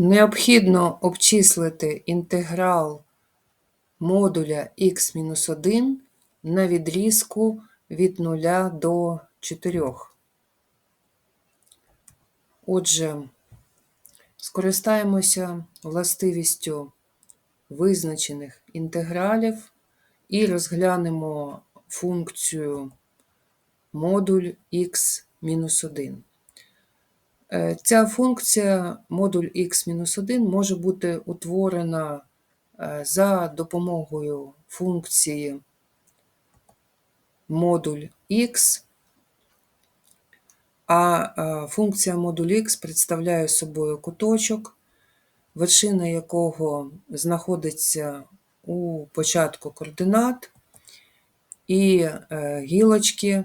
Необхідно обчислити інтеграл модуля х-1 на відрізку від 0 до 4. Отже, скористаємося властивістю визначених інтегралів і розглянемо функцію модуль х-1. Е, Ця функція модуль х-1 може бути утворена е, за допомогою функції модуль х, а е, функція модуль х представляє собою куточок, вершина якого знаходиться у початку координат, і гілочки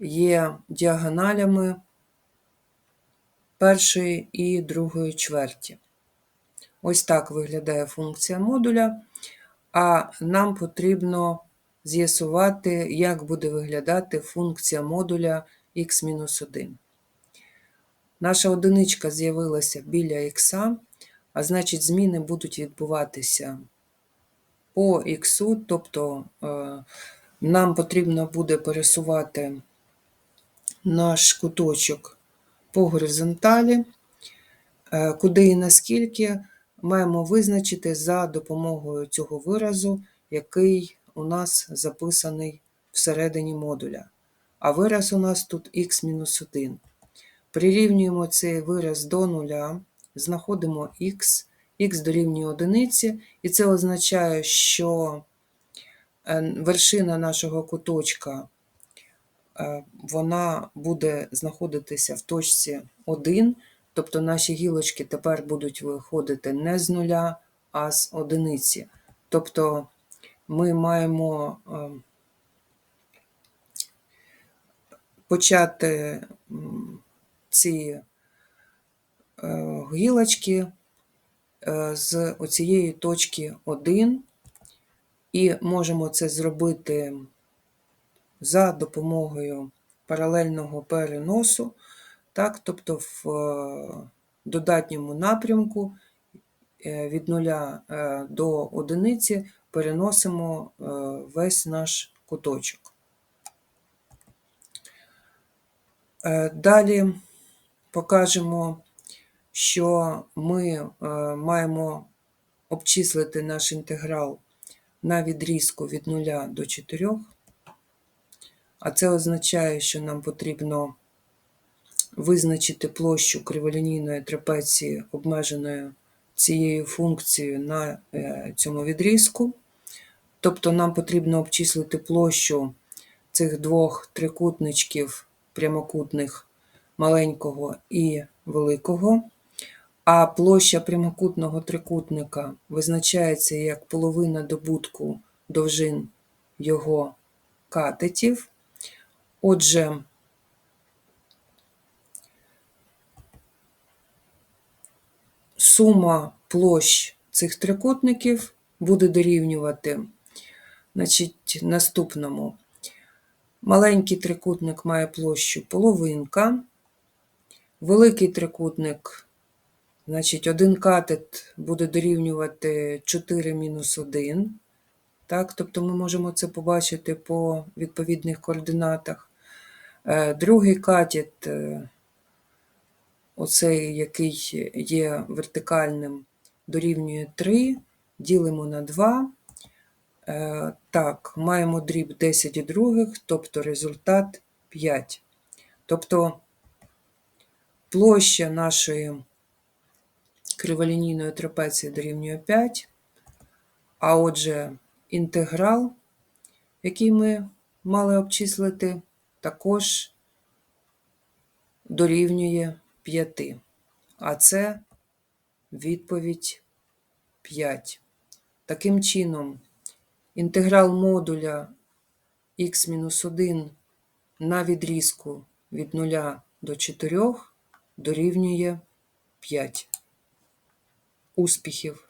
є діагоналями першої і другої чверті. Ось так виглядає функція модуля, а нам потрібно з'ясувати, як буде виглядати функція модуля х-1. Наша одиничка з'явилася біля х, а значить, зміни будуть відбуватися по х, тобто е, нам потрібно буде пересувати наш куточок по горизонталі, е, куди і наскільки маємо визначити за допомогою цього виразу, який у нас записаний всередині модуля. А вираз у нас тут х-1. Прирівнюємо цей вираз до нуля, знаходимо х, х дорівнює одиниці, і це означає, що е, вершина нашого куточка вона буде знаходитися в точці 1, тобто наші гілочки тепер будуть виходити не з нуля, а з одиниці. Тобто ми маємо е, почати ці е, гілочки з оцієї точки 1, і можемо це зробити за допомогою паралельного переносу, так, тобто в е, додатньому напрямку е, від 0 е, до одиниці переносимо весь наш куточок. Далі покажемо, що ми маємо обчислити наш інтеграл на відрізку від 0 до 4. А це означає, що нам потрібно визначити площу криволінійної трапеції, обмеженою цією функцією на е, цьому відрізку. Тобто нам потрібно обчислити площу цих двох трикутничків прямокутних маленького і великого. А площа прямокутного трикутника визначається як половина добутку довжин його катетів. Отже, сума площ цих трикутників буде дорівнювати значить, наступному. Маленький трикутник має площу половинка, великий трикутник, значить, один катет буде дорівнювати 4 мінус 1. Так, Тобто ми можемо це побачити по відповідних координатах. Е, другий катет, е, оцей, який є вертикальним, дорівнює 3, ділимо на 2. Е, так, маємо дріб 10 і других, тобто результат 5. Тобто площа нашої криволінійної трапеції дорівнює 5, а отже, інтеграл, який ми мали обчислити, також дорівнює 5. А це відповідь 5. Таким чином, інтеграл модуля х-1 на відрізку від 0 до 4 дорівнює 5. Успіхів!